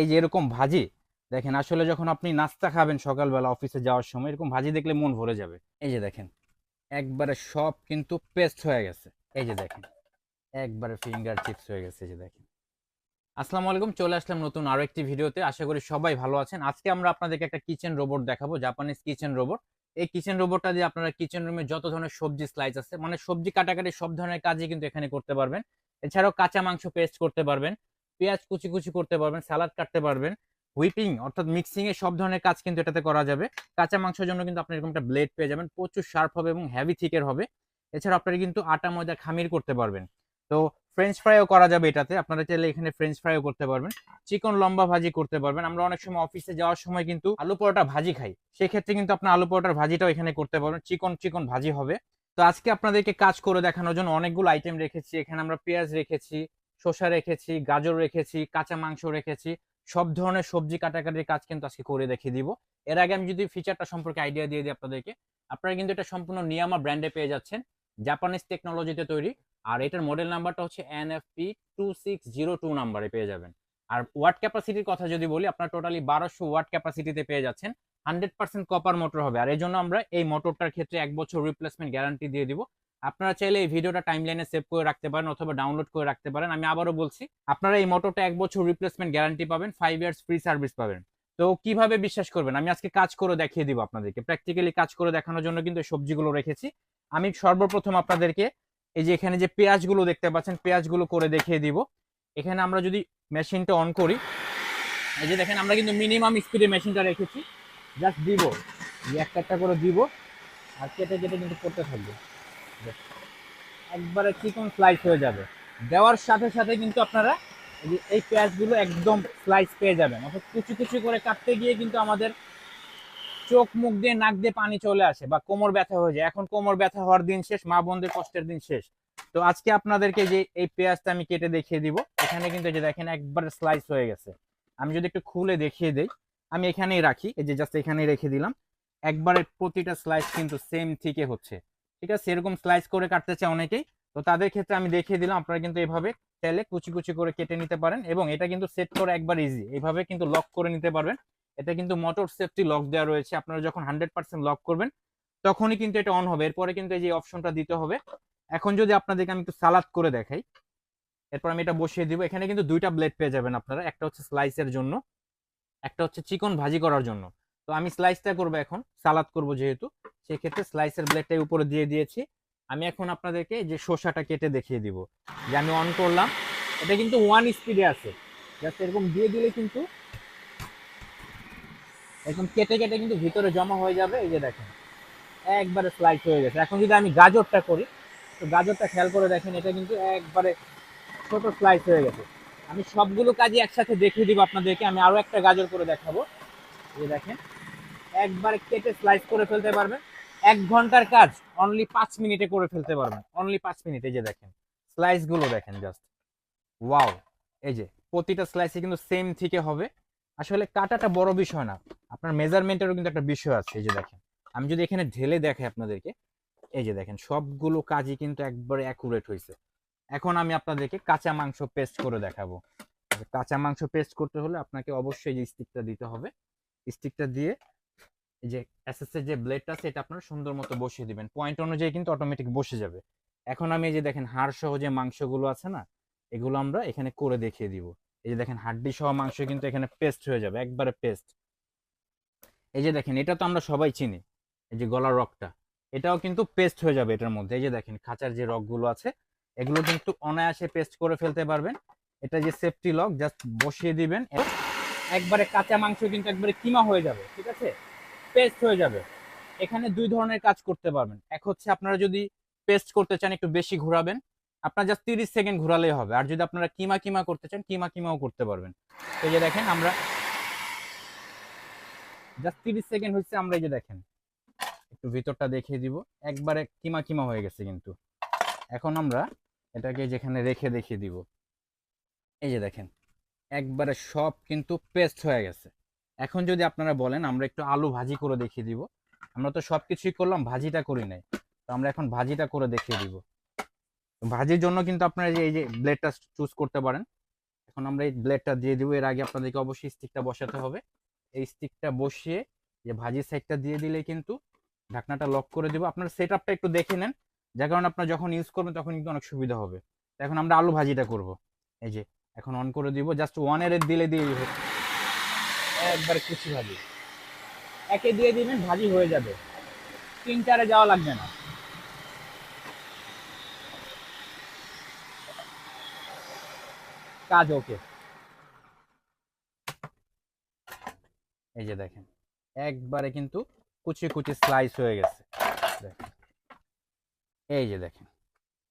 এই যে এরকম ভাজি, দেখেন আসলে যখন আপনি নাস্তা খাবেন সকালবেলা অফিসে যাওয়ার সময়, এরকম ভাজি দেখলে মন ভরে যাবে। এই যে দেখেন, একবারে সব কিন্তু পেস্ট হয়ে গেছে। এই যে দেখেন, একবারে ফিঙ্গার চিপস হয়ে গেছে, এই যে দেখেন। আসসালামু আলাইকুম, চলে আসলাম নতুন আরও একটি ভিডিওতে। আশা করি সবাই ভালো আছেন। আজকে আমরা আপনাদেরকে একটা কিচেন রোবট দেখাবো জাপানিজ কিচেন রোবট এই কিচেন রোবটটা দিয়ে আপনারা কিচেন রুমে যত ধরনের সবজি স্লাইস আছে মানে সবজি কাটাকাটি সব ধরনের কাজই কিন্তু এখানে করতে পারবেন। এছাড়াও কাঁচা মাংস পেস্ট করতে পারবেন। পেঁয়াজ কুচি কুচি করতে পারবেন সালাদ কাটতে পারবেন। হুইপিং, অর্থাৎ মিক্সিং এর সব ধরনের কাজ কিন্তু এটাতে করা যাবে। কাঁচা মাংসের জন্য কিন্তু আপনি এরকম একটা ব্লেড পেয়ে যাবেন, প্রচুর শার্প হবে এবং হেভি থিকের হবে। এছাড়া আপনারা কিন্তু আটা, ময়দা, খামির করতে পারবেন। তো ফ্রেঞ্চ ফ্রাইও করা যাবে এটাতে, আপনারা চাইলে এখানে ফ্রেঞ্চ ফ্রাইও করতে পারবেন। চিকন লম্বা ভাজি করতে পারবেন। আমরা অনেক সময় অফিসে যাওয়ার সময় কিন্তু আলু পরোটা ভাজি খাই। সেক্ষেত্রে কিন্তু আপনার আলু পরোটার ভাজিটাও এখানে করতে পারবেন। চিকন চিকন ভাজি হবে। তো আজকে আপনাদেরকে কাজ করে দেখানোর জন্য অনেকগুলো আইটেম রেখেছি। এখানে আমরা পেঁয়াজ রেখেছি শসা রেখেছি, গাজর রেখেছি, কাঁচা মাংস রেখেছি, সব ধরনের সবজি কাটাকাটির কাজ কিন্তু আজকে করে দেখিয়ে দিব। এর আগে আমি যদি ফিচারটা সম্পর্কে আইডিয়া দিয়ে দিই আপনাদেরকে, আপনারা কিন্তু এটা সম্পূর্ণ নিয়ামা ব্র্যান্ডে পেয়ে যাচ্ছেন জাপানিজ টেকনোলজিতে তৈরি, আর এটার মডেল নাম্বারটা হচ্ছে NFP two six zero two নাম্বারে পেয়ে যাবেন। আর ওয়াট ক্যাপাসিটির কথা যদি বলি, আপনার টোটালি বারোশো ওয়াট ক্যাপাসিটিতে পেয়ে যাচ্ছেন হান্ড্রেড পার্সেন্ট কপার মোটর হবে। আর এই জন্য আমরা এই মোটরটার ক্ষেত্রে এক বছর রিপ্লেসমেন্ট গ্যারান্টি দিয়ে দিব। আপনারা চাইলে এই ভিডিওটা টাইমলাইনে সেভ করে রাখতে পারেন অথবা ডাউনলোড করে রাখতে পারেন। আমি আবারও বলছি, আপনারা এই মোটরটা এক বছর রিপ্লেসমেন্ট গ্যারান্টি পাবেন ফাইভ ইয়ার্স ফ্রি সার্ভিস পাবেন। তো কীভাবে বিশ্বাস করবেন? আমি আজকে কাজ করে দেখিয়ে দিব আপনাদেরকে। প্র্যাকটিক্যালি কাজ করে দেখানোর জন্য কিন্তু সবজিগুলো রেখেছি। আমি সর্বপ্রথম আপনাদেরকে এই যে এখানে যে পেঁয়াজগুলো দেখতে পাচ্ছেন, পেঁয়াজগুলো করে দেখিয়ে দিব। এখানে আমরা যদি মেশিনটা অন করি, এই যে দেখেন আমরা কিন্তু মিনিমাম স্পিডে মেশিনটা রেখেছি। জাস্ট দিব একটা একটা করে দিব, আর কেটে কেটে কিন্তু করতে থাকবে। একবারে চিকন স্লাইস হয়ে যাবে। দেওয়ার সাথে সাথে কিন্তু আপনারা এই পেঁয়াজগুলো একদম স্লাইস পেয়ে যাবেন। অর্থাৎ কুচি কুচি করে কাটতে গিয়ে কিন্তু আমাদের চোখ, মুখ দিয়ে, নাক দিয়ে পানি চলে আসে বা কোমর ব্যথা হয়ে যায়। এখন কোমর ব্যথা হওয়ার দিন শেষ, মা বোনদের কষ্টের দিন শেষ। তো আজকে আপনাদেরকে যে এই পেঁয়াজটা আমি কেটে দেখিয়ে দিব, এখানে কিন্তু যে দেখেন একবার স্লাইস হয়ে গেছে। আমি যদি একটু খুলে দেখিয়ে দেই, আমি এখানেই রাখি, এই যে জাস্ট এখানেই রেখে দিলাম। একবারে প্রতিটা স্লাইস কিন্তু সেম থেকে হচ্ছে। ঠিক আছে? এরকম স্লাইস করে কাটতে চায় অনেকেই। তো তাদের ক্ষেত্রে আমি দেখিয়ে দিলাম, আপনারা কিন্তু এভাবে চাইলে কুচি কুচি করে কেটে নিতে পারেন এবং এটা কিন্তু সেট করা একবার ইজি এইভাবে কিন্তু লক করে নিতে পারবেন। এটা কিন্তু মোটর সেফটি লক দেওয়া রয়েছে। আপনারা যখন হান্ড্রেড পার্সেন্ট লক করবেন, তখনই কিন্তু এটা অন হবে। এরপরে কিন্তু এই যে অপশনটা দিতে হবে। এখন যদি আপনাদেরকে আমি একটু সালাদ করে দেখাই। এরপর আমি এটা বসিয়ে দিব। এখানে কিন্তু দুইটা ব্লেড পেয়ে যাবেন আপনারা। একটা হচ্ছে স্লাইসের জন্য, একটা হচ্ছে চিকন ভাজি করার জন্য। তো আমি স্লাইসটা করব এখন। সালাদ করব যেহেতু। সেক্ষেত্রে স্লাইসের ব্লেডটাই উপরে দিয়ে দিয়েছি। আমি এখন আপনাদেরকে যে শসাটা কেটে দেখিয়ে দিব। যে আমি অন করলাম, এটা কিন্তু ওয়ান স্পিডে আছে। জাস্ট এরকম দিয়ে দিলে কিন্তু একদম কেটে কেটে কিন্তু ভিতরে জমা হয়ে যাবে। এই যে দেখেন, একবারে স্লাইস হয়ে গেছে। এখন যদি আমি গাজরটা করি, তো গাজরটা খেয়াল করে দেখেন, এটা কিন্তু একবারে ছোট স্লাইস হয়ে গেছে। আমি সবগুলো কাজই একসাথে দেখিয়ে দিব আপনাদেরকে। আমি আরও একটা গাজর করে দেখাবো। এই দেখেন, একবারে কেটে স্লাইস করে ফেলতে পারবেন। এক ঘণ্টার কাজ অনলি পাঁচ মিনিটে করে ফেলতে পারবেন। অনলি পাঁচ মিনিট যে দেখেন স্লাইসগুলো দেখেন জাস্ট ওয়াও এই যে, প্রতিটা স্লাইসে কিন্তু সেম থেকে হবে। আসলে কাটাটা বড় বিষয় না, আপনার মেজারমেন্টেরও কিন্তু একটা বিষয় আছে, এই যে দেখেন। আমি যদি এখানে ঢেলে দেখাই আপনাদেরকে, এই যে দেখেন, সবগুলো কাজই কিন্তু একবারে অ্যাকুরেট হয়েছে এখন আমি আপনাদেরকে কাঁচা মাংস পেস্ট করে দেখাবো। কাঁচা মাংস পেস্ট করতে হলে আপনাকে অবশ্যই যে স্টিকটা দিতে হবে। স্টিকটা দিয়ে যে এর যে ব্লেডটা আছে, এটা আপনারা সুন্দর মতো বসিয়ে দিবেন। পয়েন্ট অনুযায়ী কিন্তু অটোমেটিক বসে যাবে। এখন আমি এই যে দেখেন হাড় সহ যে মাংসগুলো আছে না, এগুলো আমরা এখানে করে দেখিয়ে দিব। এই যে দেখেন হাড্ডি সহ মাংস কিন্তু এখানে পেস্ট হয়ে যাবে, একবারে পেস্ট এই যে দেখেন, এটা তো আমরা সবাই চিনি, এই যে গলার রকটা এটাও কিন্তু পেস্ট হয়ে যাবে এটার মধ্যে। এই যে দেখেন, খাঁচার যে রকগুলো আছে, এগুলো কিন্তু অনায়াসে পেস্ট করে ফেলতে পারবেন। এটা যে সেফটি লক জাস্ট বসিয়ে দিবেন। একবারে কাঁচা মাংস কিন্তু একবারে কিমা হয়ে যাবে, ঠিক আছে? পেস্ট হয়ে যাবে। এখানে দুই ধরনের কাজ করতে পারবেন। এক হচ্ছে আপনারা যদি পেস্ট করতে চান, একটু বেশি ঘোরাবেন। আপনার জাস্ট তিরিশ সেকেন্ড ঘোরালেই হবে। আর যদি আপনারা কিমা কিমা করতে চান, কিমা কিমাও করতে পারবেন। এই যে দেখেন আমরা জাস্ট তিরিশ সেকেন্ড হচ্ছে, আমরা এই যে দেখেন, একটু ভিতরটা দেখিয়ে দিব। একবারে কিমা কিমা হয়ে গেছে কিন্তু। এখন আমরা এটাকে যেখানে রেখে দেখিয়ে দিব। এই যে দেখেন, একবারে সব কিন্তু পেস্ট হয়ে গেছে। এখন যদি আপনারা বলেন, আমরা একটু আলু ভাজি করে দেখিয়ে দিব। আমরা তো সব কিছুই করলাম, ভাজিটা করি নাই। তো আমরা এখন ভাজিটা করে দেখিয়ে দিব। ভাজির জন্য কিন্তু আপনারা এই যে ব্লেডটা চুজ করতে পারেন, এখন আমরা এই ব্লেডটা দিয়ে দিব। এর আগে আপনাদেরকে অবশ্যই স্টিকটা বসাতে হবে। এই স্টিকটা বসিয়ে, যে ভাজির সাইডটা দিয়ে দিলে কিন্তু ঢাকনাটা লক করে দিব। আপনার সেট একটু দেখে নেন। যার কারণে আপনার যখন ইউজ করবেন, তখন কিন্তু অনেক সুবিধা হবে। এখন আমরা আলু ভাজিটা করব। এই যে, এখন অন করে দিব। জাস্ট ওয়ানের দিলে দিয়ে একবার কুচি ভাজি। একে দিয়ে দিবেন, ভাজি হয়ে যাবে। তিন চারে যাওয়া লাগবে না। কাজ ওকে। এই যে দেখেন, একবারে কিন্তু কুচি কুচি স্লাইস হয়ে গেছে। দেখেন। এই যে দেখেন,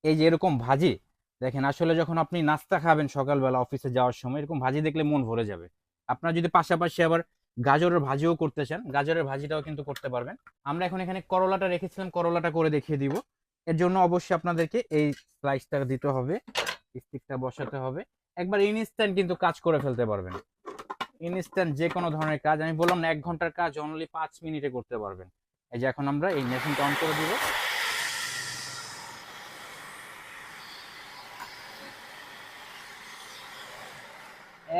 এই যে এরকম ভাজি, দেখেন আসলে যখন আপনি নাস্তা খাবেন সকালবেলা অফিসে যাওয়ার সময়, এরকম ভাজি দেখলে মন ভরে যাবে। আপনার যদি পাশাপাশি আবার গাজরের ভাজিও করতে চান, গাজরের ভাজিটাও কিন্তু করতে পারবেন। আমরা এখন এখানে করলাটা রেখেছিলাম, করলাটা করে দেখিয়ে দিব। এর জন্য অবশ্যই আপনাদেরকে এই স্লাইসটা দিতে হবে স্টিকটা বসাতে হবে। একবার ইনস্ট্যান্ট কিন্তু কাজ করে ফেলতে পারবেন। ইনস্ট্যান্ট যে কোনো ধরনের কাজ, আমি বললাম না, এক ঘণ্টার কাজ অনলি পাঁচ মিনিটে করতে পারবেন। এই যে এখন আমরা এই মেশিনটা অন করে দিব।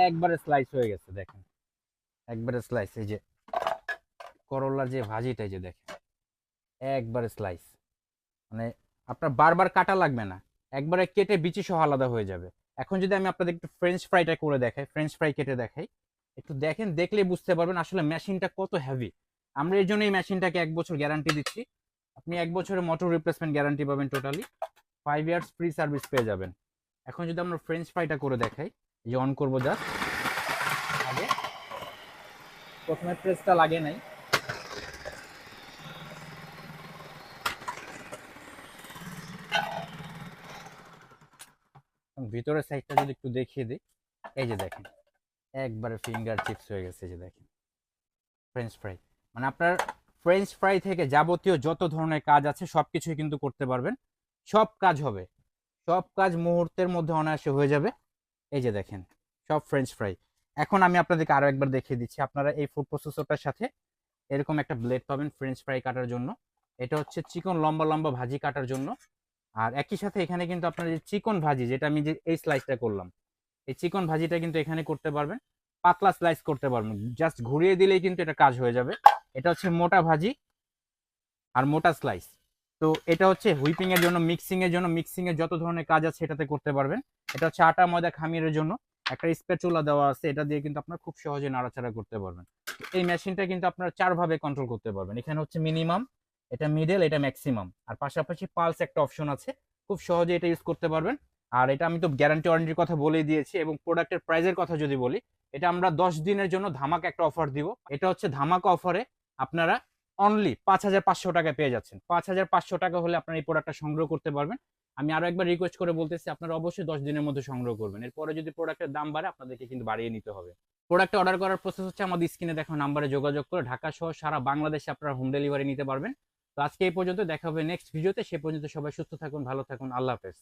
একবারে স্লাইস হয়ে গেছে, দেখেন। একবারে স্লাইস এই যে করলার যে ভাজিটা, এই যে দেখেন। একবারে স্লাইস মানে আপনার বারবার কাটা লাগবে না। একবারে কেটে বিচি সহ আলাদা হয়ে যাবে। এখন যদি আমি আপনাদের একটু ফ্রেঞ্চ ফ্রাইটা করে দেখাই ফ্রেঞ্চ ফ্রাই কেটে দেখাই, একটু দেখেন, দেখলে বুঝতে পারবেন আসলে মেশিনটা কত হেভি আমরা এর জন্য এই মেশিনটাকে এক বছর গ্যারান্টি দিচ্ছি। আপনি এক বছরের মোটর রিপ্লেসমেন্ট গ্যারান্টি পাবেন totally five years free service পেয়ে যাবেন। এখন যদি আমরা ফ্রেঞ্চ ফ্রাইটা করে দেখাই এই যে অন করব জাস্ট আগে। প্রথমে প্রেসটা লাগে নাই। ভিতরের সাইডটা যদি একটু দেখিয়ে দিই, এই যে দেখেন, একবারে ফিঙ্গার চিপস হয়ে গেছে যে দেখেন। ফ্রেঞ্চ ফ্রাই মানে আপনার ফ্রেঞ্চ ফ্রাই থেকে যাবতীয় যত ধরনের কাজ আছে সব কিছুই কিন্তু করতে পারবেন। সব কাজ হবে। সব কাজ মুহূর্তের মধ্যে অনায়াসে হয়ে যাবে। এই যে দেখেন, সব ফ্রেঞ্চ ফ্রাই এখন আমি আপনাদেরকে আরও একবার দেখিয়ে দিচ্ছি। আপনারা এই ফুড প্রসেসরটার সাথে এরকম একটা ব্লেড পাবেন ফ্রেঞ্চ ফ্রাই কাটার জন্য। এটা হচ্ছে চিকন, লম্বা লম্বা ভাজি কাটার জন্য। আর একই সাথে এখানে কিন্তু আপনার যে চিকন ভাজি, যেটা আমি যে এই স্লাইসটা করলাম, এই চিকন ভাজিটা কিন্তু এখানে করতে পারবেন। পাতলা স্লাইস করতে পারবেন। জাস্ট ঘুরিয়ে দিলেই কিন্তু এটা কাজ হয়ে যাবে। এটা হচ্ছে মোটা ভাজি আর মোটা স্লাইস তো এটা হচ্ছে হুইপিং এর জন্য মিক্সিং এর জন্য মিক্সিং এর যত ধরনের কাজ আছে এটাতে করতে পারবেন। এটা হচ্ছে আটা, ময়দা, খামিরের জন্য। একটা স্পেচুলা দেওয়া আছে, এটা দিয়ে কিন্তু আপনার খুব সহজে নাড়াচাড়া করতে পারবেন। এই মেশিনটা কিন্তু আপনার চার ভাবে কন্ট্রোল করতে পারবেন। এখানে হচ্ছে মিনিমাম এটা মিডল এটা ম্যাক্সিমাম আর পাশাপাশি পালস একটা অপশন আছে, খুব সহজে এটা ইউজ করতে পারবেন। আর এটা আমি তো গ্যারান্টি ওয়ারেন্টির কথা বলেই দিয়েছি এবং প্রোডাক্টের প্রাইসের কথা যদি বলি, এটা আমরা দশ দিনের জন্য ধামাক একটা অফার দিব। এটা হচ্ছে ধামাকা অফারে আপনারা অনলি পাঁচ হাজার পাঁচশো টাকা পেয়ে যাচ্ছেন। পাঁচ হাজার পাঁচশো টাকা হলে আপনার এই প্রোডাক্টটা সংগ্রহ করতে পারবেন। আমি আরও একবার রিকোয়েস্ট করে বলতেছি, আপনারা অবশ্যই দশ দিনের মধ্যে সংগ্রহ করবেন। এরপরে যদি প্রোডাক্টের দাম বাড়ে, আপনাদেরকে কিন্তু বাড়িয়ে নিতে হবে। প্রোডাক্ট অর্ডার করার প্রসেস হচ্ছে আমাদের স্ক্রিনে দেখো নাম্বারে যোগাযোগ করে ঢাকা সহ সারা বাংলাদেশে আপনারা হোম ডেলিভারি নিতে পারবেন। তো আজকে এই পর্যন্ত, দেখা হবে নেক্সট ভিডিওতে সে পর্যন্ত সবাই সুস্থ থাকুন, ভালো থাকুন। আল্লাহ হাফেজ।